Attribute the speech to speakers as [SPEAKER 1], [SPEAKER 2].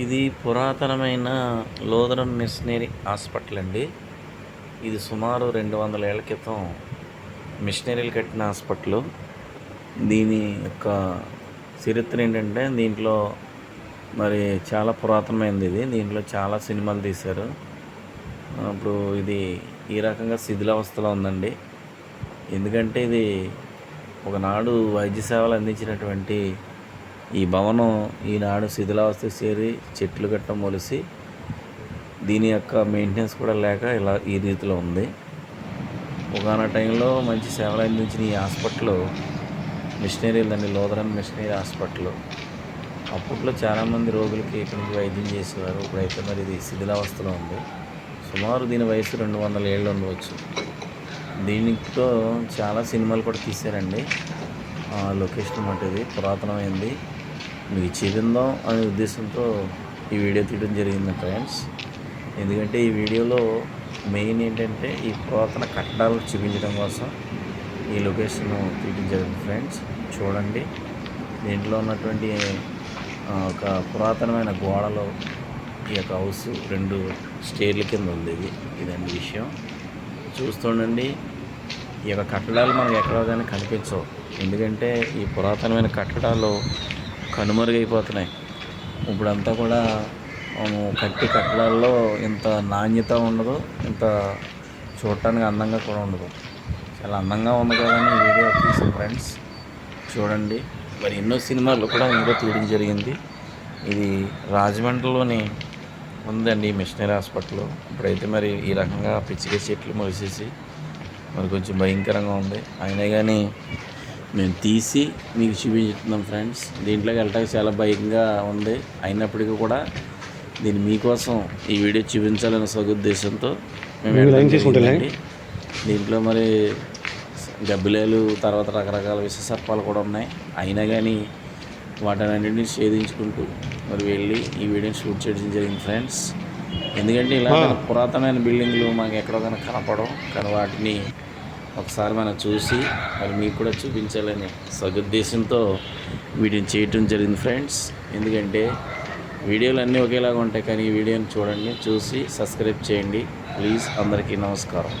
[SPEAKER 1] ఇది పురాతనమైన Lutheran machinery hospital అండి ఇది సుమారు రెండు వందల ఏళ్ళ క్రితం మిషనరీలు కట్టిన హాస్పిటల్. దీని యొక్క చరిత్ర ఏంటంటే దీంట్లో మరి చాలా పురాతనమైనది ఇది. దీంట్లో చాలా సినిమాలు తీశారు. అప్పుడు ఇది ఈ రకంగా శిథిలావస్థలో ఉందండి. ఎందుకంటే ఇది ఒకనాడు వైద్య సేవలు అందించినటువంటి ఈ భవనం ఈనాడు శిథిలావస్థ చేరి చెట్లు గట్ట మొలిసి దీని యొక్క మెయింటెనెన్స్ కూడా లేక ఇలా ఈ రీతిలో ఉంది. ఒకనొక టైంలో మంచి సేవలు అందించిన ఈ హాస్పిటల్ మిషనరీలు దాన్ని లోదరన్ మిషనరీ హాస్పిటల్. అప్పట్లో చాలామంది రోగులకి ఇక్కడి నుంచి వైద్యం చేసేవారు. ఇప్పుడైతే మరి ఇది శిథిలావస్థలో ఉంది. సుమారు దీని వయసు రెండు వందల ఏళ్ళు ఉండవచ్చు. దీనితో చాలా సినిమాలు కూడా తీశారండి. లొకేషన్ అంటే ఇది పురాతనమైంది. మీకు చూపిందాం అనే ఉద్దేశంతో ఈ వీడియో తీయడం జరిగింది ఫ్రెండ్స్. ఎందుకంటే ఈ వీడియోలో మెయిన్ ఏంటంటే ఈ పురాతన కట్టడాలు చూపించడం కోసం ఈ లొకేషన్ తీయడం జరిగింది ఫ్రెండ్స్. చూడండి. దీంట్లో ఉన్నటువంటి ఒక పురాతనమైన గోడలో ఈ యొక్క హౌస్ రెండు స్టేర్ల కింద ఉంది ఇది. ఇదండి విషయం. చూస్తుండండి ఈ యొక్క కట్టడాలు మనకు ఎక్కడ కానీ కనిపించవు. ఎందుకంటే ఈ పురాతనమైన కట్టడాలు కనుమరుగైపోతున్నాయి. ఇప్పుడంతా కూడా కట్టి కట్టడాల్లో ఇంత నాణ్యత ఉండదు ఇంత చూడటానికి అందంగా కూడా ఉండదు. చాలా అందంగా ఉంది కదని వీడియో తీసి ఫ్రెండ్స్ చూడండి. మరి ఎన్నో సినిమాలు కూడా ఇందులో తీయడం జరిగింది. ఇది రాజమండ్రిలోని ఉందండి మిషనరీ హాస్పిటల్. ఇప్పుడైతే మరి ఈ రకంగా పిచ్చిక చెట్లు మూసేసి మరి కొంచెం భయంకరంగా ఉంది. అయినా కానీ మేము తీసి మీకు చూపించుతున్నాం ఫ్రెండ్స్. దీంట్లోకి వెళ్ళటానికి చాలా భయంగా ఉంది. అయినప్పటికీ కూడా దీన్ని మీకోసం ఈ వీడియో చూపించాలనే సదుద్దేశంతో మేము. దీంట్లో మరి గబ్బిలేలు తర్వాత రకరకాల విష సర్పాలు కూడా ఉన్నాయి. అయినా కానీ వాటినన్నింటినీ ఛేదించుకుంటూ మరి వెళ్ళి ఈ వీడియోని షూట్ చేయడం జరిగింది ఫ్రెండ్స్. ఎందుకంటే ఇలా. పురాతనమైన బిల్డింగ్లు మనకి ఎక్కడో కానీ కనపడవు. కానీ వాటిని ఒకసారి మనం చూసి మరి మీకు కూడా చూపించాలని సదుద్దేశంతో వీడియోని చేయటం జరిగింది ఫ్రెండ్స్. ఎందుకంటే వీడియోలు అన్నీ ఒకేలాగా ఉంటాయి కానీ ఈ వీడియోని చూడండి చూసి సబ్స్క్రైబ్ చేయండి. ప్లీజ్ అందరికీ నమస్కారం.